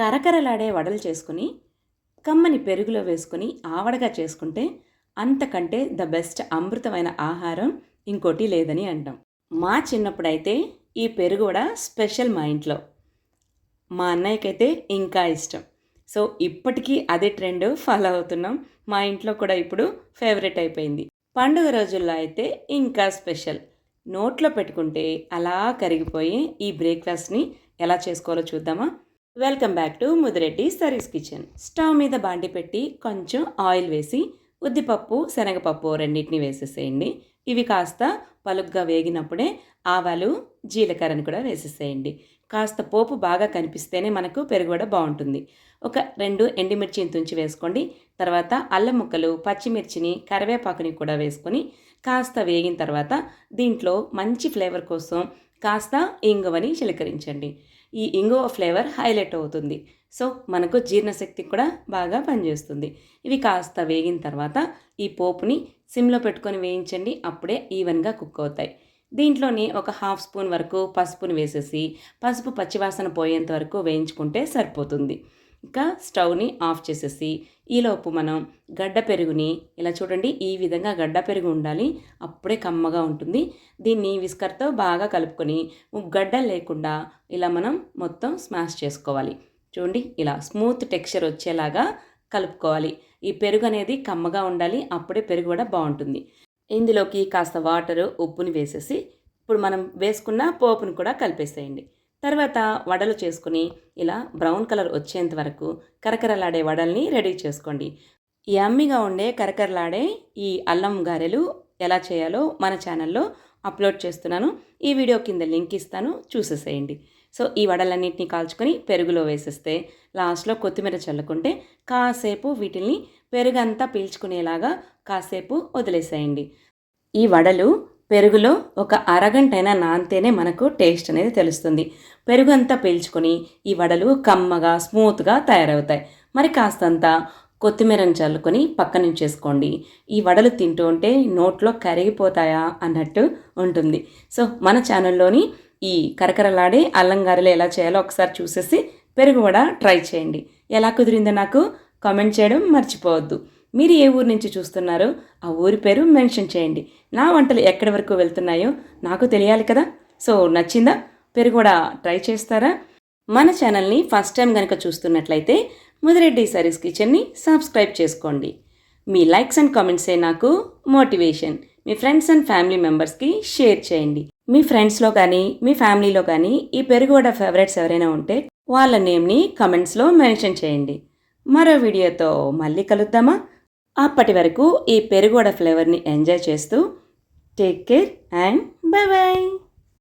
కరకరలాడే వడలు చేసుకుని కమ్మని పెరుగులో వేసుకుని ఆవడగా చేసుకుంటే అంతకంటే ద బెస్ట్ అమృతమైన ఆహారం ఇంకోటి లేదని అంటాం. మా చిన్నప్పుడైతే ఈ పెరుగు కూడా స్పెషల్ మా ఇంట్లో. మా అన్నయ్యకైతే ఇంకా ఇష్టం. సో ఇప్పటికీ అదే ట్రెండ్ ఫాలో అవుతున్నాం. మా ఇంట్లో కూడా ఇప్పుడు ఫేవరెట్ అయిపోయింది. పండుగ రోజుల్లో అయితే ఇంకా స్పెషల్. నోట్లో పెట్టుకుంటే అలా కరిగిపోయి ఈ బ్రేక్ఫాస్ట్ని ఎలా చేసుకోవాలో చూద్దామా? వెల్కమ్ బ్యాక్ టు ముదిరెడ్డి సరీస్ కిచెన్ స్టవ్ మీద బాండి పెట్టి కొంచెం ఆయిల్ వేసి ఉద్దిపప్పు శనగపప్పు రెండింటిని వేసేసేయండి. ఇవి కాస్త పలుగ్గా వేగినప్పుడే ఆవాలు జీలకర్రని కూడా వేసేసేయండి. కాస్త పోపు బాగా కనిపిస్తేనే మనకు పెరుగు కూడా బాగుంటుంది. ఒక రెండు ఎండిమిర్చిని తుంచి వేసుకోండి. తర్వాత అల్లం ముక్కలు పచ్చిమిర్చిని కరివేపాకుని కూడా వేసుకొని కాస్త వేగిన తర్వాత దీంట్లో మంచి ఫ్లేవర్ కోసం కాస్త ఇంగువని చిలకరించండి. ఈ ఇంగువ ఫ్లేవర్ హైలైట్ అవుతుంది. సో మనకు జీర్ణశక్తి కూడా బాగా పనిచేస్తుంది. ఇవి కాస్త వేగిన తర్వాత ఈ పోపుని సిమ్లో పెట్టుకొని వేయించండి. అప్పుడే ఈవెన్గా కుక్ అవుతాయి. దీంట్లోని ఒక హాఫ్ స్పూన్ వరకు పసుపుని వేసేసి పసుపు పచ్చివాసన పోయేంత వరకు వేయించుకుంటే సరిపోతుంది. ఇంకా స్టవ్ని ఆఫ్ చేసేసి ఈలోపు మనం గడ్డ పెరుగుని ఇలా చూడండి ఈ విధంగా గడ్డ పెరుగు ఉండాలి. అప్పుడే కమ్మగా ఉంటుంది. దీన్ని విస్కర్తో బాగా కలుపుకొని గడ్డ లేకుండా ఇలా మనం మొత్తం స్మాష్ చేసుకోవాలి. చూడండి ఇలా స్మూత్ టెక్స్చర్ వచ్చేలాగా కలుపుకోవాలి. ఈ పెరుగు అనేది కమ్మగా ఉండాలి అప్పుడే పెరుగు కూడా బాగుంటుంది. ఇందులోకి కాస్త వాటరు ఉప్పుని వేసేసి ఇప్పుడు మనం వేసుకున్న పోపుని కూడా కలిపేసేయండి. తర్వాత వడలు చేసుకుని ఇలా బ్రౌన్ కలర్ వచ్చేంత వరకు కరకరలాడే వడల్ని రెడీ చేసుకోండి. యమ్మీగా ఉండే కరకరలాడే ఈ అల్లం గారెలు ఎలా చేయాలో మన ఛానల్లో అప్లోడ్ చేస్తున్నాను. ఈ వీడియో కింద లింక్ ఇస్తాను చూసేసేయండి. సో ఈ వడలన్నింటినీ కాల్చుకొని పెరుగులో వేసేస్తే లాస్ట్లో కొత్తిమీర చల్లుకుంటే కాసేపు వీటిని పెరుగంతా పీల్చుకునేలాగా కాసేపు వదిలేసేయండి. ఈ వడలు పెరుగులో ఒక అరగంటైనా నానితేనే మనకు టేస్ట్ అనేది తెలుస్తుంది. పెరుగు అంతా పీల్చుకొని ఈ వడలు కమ్మగా స్మూత్గా తయారవుతాయి. మరి కాస్తంత కొత్తిమీరను చల్లుకొని పక్కన చేసుకోండి ఈ వడలు తింటూ ఉంటే నోట్లో కరిగిపోతాయా అన్నట్టు ఉంటుంది. సో మన ఛానల్లోని ఈ కరకరలాడే అల్లం గారెలు ఎలా చేయాలో ఒకసారి చూసేసి పెరుగు వడ ట్రై చేయండి. ఎలా కుదిరిందో నాకు కామెంట్ చేయడం మర్చిపోవద్దు. మీరు ఏ ఊరు నుంచి చూస్తున్నారో? ఆ ఊరి పేరు మెన్షన్ చేయండి. నా వంటలు ఎక్కడి వరకు వెళ్తున్నాయో నాకు తెలియాలి కదా? సో నచ్చిందా? పేరు కూడా ట్రై చేస్తారా? మన ఛానల్ని ఫస్ట్ టైం కనుక చూస్తున్నట్లయితే ముదిరెడ్డి సరీస్ కిచెన్ని సబ్స్క్రైబ్ చేసుకోండి. మీ లైక్స్ అండ్ కామెంట్సే నాకు మోటివేషన్. మీ ఫ్రెండ్స్ అండ్ ఫ్యామిలీ మెంబర్స్కి షేర్ చేయండి. మీ ఫ్రెండ్స్లో కానీ మీ ఫ్యామిలీలో కానీ ఈ పెరుగువడ ఫేవరెట్స్ ఎవరైనా ఉంటే వాళ్ళ నేమ్ని కమెంట్స్లో మెన్షన్ చేయండి. మరో వీడియోతో మళ్ళీ కలుద్దామా? అప్పటి వరకు ఈ పెరుగోడ ఫ్లేవర్ని ఎంజాయ్ చేస్తూ take care and bye bye